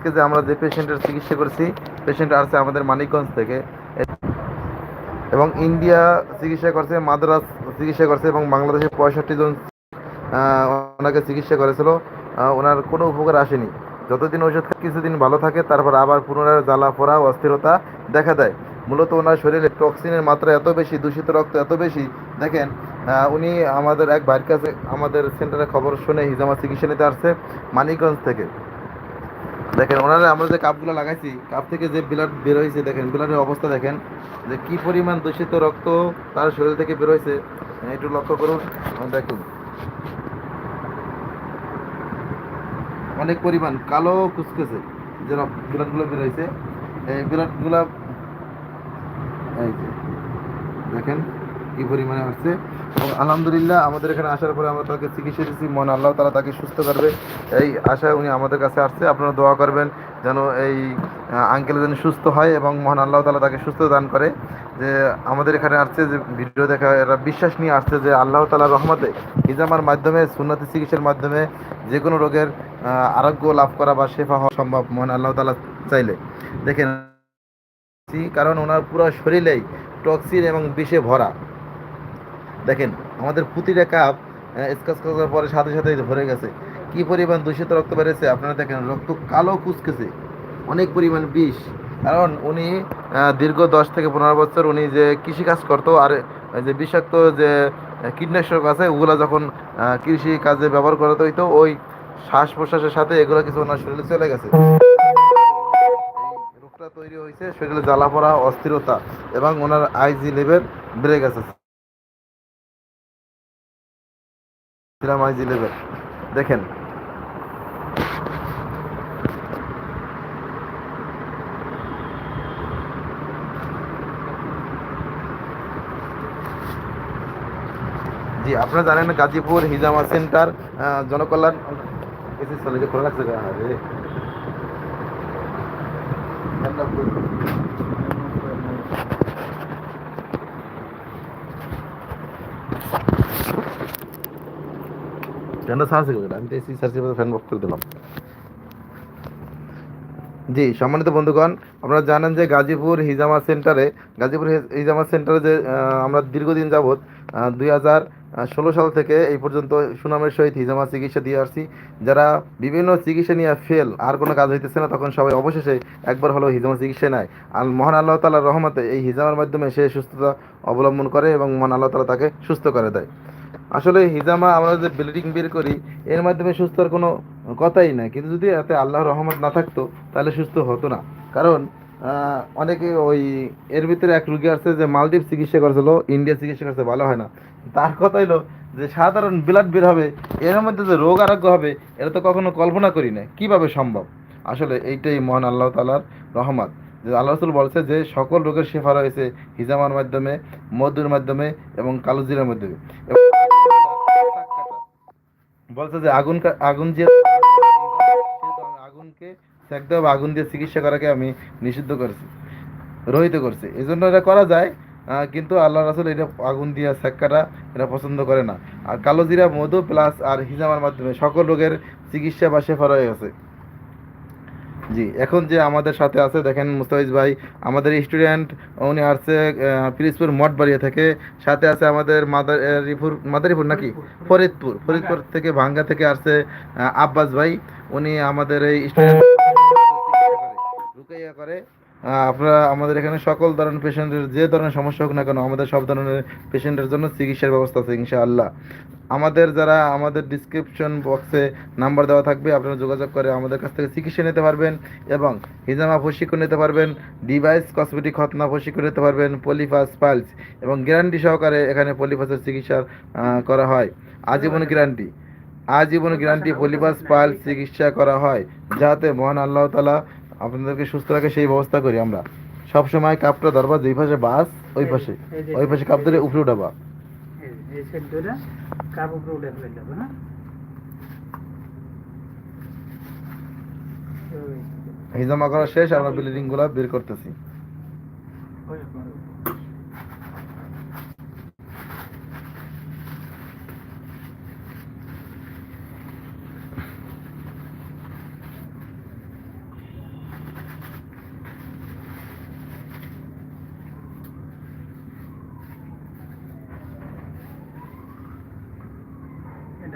আজকে যে আমরা যে পেশেন্টের চিকিৎসা করছি পেশেন্ট আসছে আমাদের মানিকগঞ্জ থেকে। এবং ইন্ডিয়া চিকিৎসা করছে, মাদ্রাস চিকিৎসা করছে এবং বাংলাদেশে পঁয়ষট্টি জন ওনাকে চিকিৎসা করেছিল। ওনার কোনো উপকার আসেনি। যতদিন ওষুধ কিছুদিন ভালো থাকে, তারপর আবার পুনরায় জ্বালা পোড়া অস্থিরতা দেখা দেয়। মূলত ওনার শরীরে টক্সিনের মাত্রা এত বেশি, দূষিত রক্ত এত বেশি, দেখেন উনি আমাদের এক ভাইয়ের কাছে, আমাদের সেন্টারে খবর শুনে হিজামা চিকিৎসা নিতে আসছে মানিকগঞ্জ থেকে। দেখেন, ওনারা আমরা যে কাপগুলো লাগাইছি, কাপ থেকে যে ব্লাড বের হয়েছে দেখেন ব্লাডের অবস্থা দেখেন, যে কি পরিমাণ দূষিত রক্ত তার শরীর থেকে বের হয়েছে একটু লক্ষ্য করুন দেখুন। অনেক পরিমাণ কালো কুচকেছে যে ব্লাডগুলো বের হয়েছে এই ব্লাডগুলো দেখেন কি পরিমাণে এবং আলহামদুলিল্লাহ আমাদের এখানে আসার পরে আমরা তাকে চিকিৎসা দিচ্ছি মন আল্লাহ তালা তাকে সুস্থ করবে। এই আশায় উনি আমাদের কাছে আসছে। আপনারা দোয়া করবেন যেন এই আঙ্কেল যেন সুস্থ হয় এবং মহান আল্লাহ তালা তাকে সুস্থ দান করে। যে আমাদের এখানে আসছে, যে ভিডিও দেখা, এরা বিশ্বাস নিয়ে আসছে যে আল্লাহ তালার রহমতে হিজামার মাধ্যমে, সুন্নতি চিকিৎসার মাধ্যমে যে কোনো রোগের আরোগ্য লাভ করা বা শেফা হওয়া সম্ভব মহান আল্লাহ তালা চাইলে। দেখেন, কারণ ওনার পুরো শরীরেই টক্সিন এবং বিষে ভরা। দেখেন, আমাদের প্রতিটা কাপ স্কাচ করার পরে সাথে সাথে ভরে গেছে। কি পরিমাণ দূষিত রক্ত বেড়েছে আপনারা দেখেন, রক্ত কালো কুচকেছে। অনেক পরিমাণ বিষ। কারণ উনি দীর্ঘ দশ থেকে পনেরো বছর উনি যে কৃষিকাজ করতো আর যে বিষাক্ত যে কীটনাশক আছে, ওগুলো যখন কৃষি কাজে ব্যবহার করতে হইতো ওই শ্বাস প্রশ্বাসের সাথে এগুলো কিছু ওনার শরীরে চলে গেছে। রোগটা তৈরি হয়েছে, শরীরে জ্বালা পড়া, অস্থিরতা এবং ওনার আইজি লেভেল বেড়ে গেছে। দেখেন। জি আপনারা জানেন গাজীপুর হিজামা সেন্টার জনকল্যাণ এসে করে, আমি তো এসি সার্চ করে ফ্যান বক করে দিলাম। জি, সম্মানিত বন্ধুগণ, আপনারা জানেন যে গাজীপুর হিজামা সেন্টারে গাজীপুর হিজামা সেন্টারে যে আমরা দীর্ঘদিন যাবৎ দুই হাজার ষোলো সাল থেকে এই পর্যন্ত সুনামের সহিত হিজামা চিকিৎসা দিয়ে আসছি। যারা বিভিন্ন চিকিৎসা নিয়ে ফেল আর কোনো কাজ হইতেছে না, তখন সবাই অবশেষে একবার হলো হিজামা চিকিৎসা নেয়। আর মহান আল্লাহ তালার রহমতে এই হিজামার মাধ্যমে সে সুস্থতা অবলম্বন করে এবং মহান আল্লাহ তালা তাকে সুস্থ করে দেয়। আসলে হিজামা আমরা যে ব্লিডিং বের করি, এর মাধ্যমে সুস্থ হওয়ার কোনো কথাই নাই। কিন্তু যদি এতে আল্লাহর রহমত না থাকতো, তাহলে সুস্থ হতো না। কারণ অনেকে ওই এর ভিতরে এক রুগী আছে যে মালদ্বীপ চিকিৎসা করেছিল, ইন্ডিয়া চিকিৎসা করছে, ভালো হয় না। তার কথা হলো যে সাধারণ ব্লাড বের হবে, এর মধ্যে যে রোগ আরোগ্য হবে, এটা তো কখনো কল্পনা করি না কীভাবে সম্ভব? আসলে এইটাই মহান আল্লাহ তালার রহমত। যে আল্লাহ রসুল বলছে যে সকল রোগের শেফা রয়েছে হিজামার মাধ্যমে, মধুর মাধ্যমে এবং কালোজিরার মাধ্যমে। বলছে যে আগুন আগুন যে আগুনকে সেক দেওয়া আগুন দিয়ে চিকিৎসা করাকে আমি নিষিদ্ধ করেছি, রহিত করছি। এই জন্য এটা করা যায় কিন্তু আল্লাহ রাসুল এটা আগুন দিয়ে সেক্কাটা এটা পছন্দ করে না। আর কালোজিরা মধু প্লাস আর হিজামার মাধ্যমে সকল রোগের চিকিৎসা বা সেফার হয়ে গেছে। জি এখন যে আমাদের সাথে আছে দেখেন মুস্তাফিজ ভাই আমাদের স্টুডেন্ট উনি আসছে পিরিজপুর মঠবাড়িয়া থেকে সাথে আছে আমাদের মাদারীপুর মাদারিপুর নাকি? ফরিদপুর ফরিদপুর থেকে ভাঙ্গা থেকে আসছে আব্বাস ভাই উনি আমাদের এই স্টুডেন্ট রুকাইয়া করে। আপনারা আমাদের এখানে সকল ধরনের পেশেন্টের যে ধরনের সমস্যা হোক না কেন, আমাদের সব ধরনের পেশেন্টের জন্য চিকিৎসার ব্যবস্থা আছে, ইনশাআল্লাহ। আমাদের যারা, আমাদের ডিসক্রিপশন বক্সে নাম্বার দেওয়া থাকবে, আপনারা যোগাযোগ করে আমাদের কাছ থেকে চিকিৎসা নিতে পারবেন এবং হিজামা প্রশিক্ষণ নিতে পারবেন ডিভাইস কসমেটিক খতনা প্রশিক্ষণ নিতে পারবেন পলিফাস পাইলস এবং গ্যারান্টি সহকারে এখানে পলিফাসের চিকিৎসা করা হয়। আজীবন গ্যারান্টি আজীবন গ্যারান্টি পলিপাস পাইলস চিকিৎসা করা হয়, যাতে মহান আল্লাহ তালা আপনাদেরকে সুস্থ রাখে সেই ব্যবস্থা করি আমরা। সব সময় কাপটা ধরবা যেই পাশে বাস ওই পাশে। ওই পাশে কাপ ধরে উপরে উঠাবা। কাপ উপরে উঠে ফেলে না হিজামা করা শেষ আমরা বিল্ডিংগুলা বের করতেছি।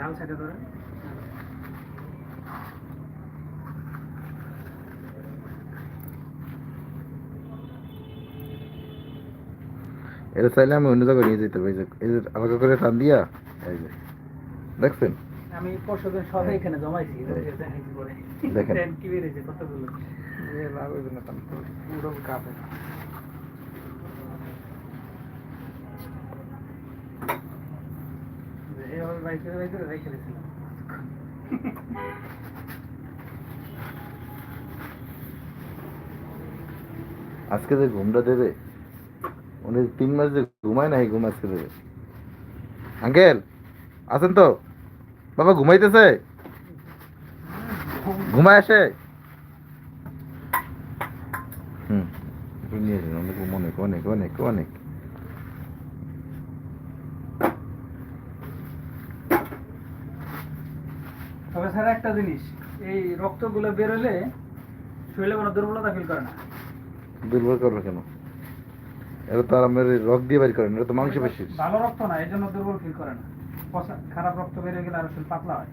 ওই। সাইডে ধরে এটা চাইলে আমি অন্য জায়গায় নিয়ে যেতে পারি এই যে- হালকা করে টান দিয়া এই যে দেখছেন? আমি পরশু দিন সব এখানে জমাইছি পরে দেখেন। কি বেরিয়েছে কতগুলো? পুরো কাপে বাইকে বাইকে রেখে দিয়েছিলাম আজকে যে ঘুমটা দেবে উনি তিন মাস যে ঘুমায় না ঘুম আজকে দেবে। আঙ্কেল আছেন তো? বাবা ঘুমাইতেছে? ঘুমায় আসে? হুম। নিয়ে অনেক অনেক অনেক অনেক অনেক। একটা জিনিস এই রক্তগুলো বেরোলে শরীরে কোনো দুর্বলতা ফিল করে না। দুর্বল করবে কেন? এটা তো আমার রক দিয়ে বাড়ি করেন এটা তো মাংস পেশি ভালো রক্ত না এই জন্য দুর্বল ফিল করে না। খারাপ রক্ত বেরিয়ে গেলে আর শরীর পাতলা হয়।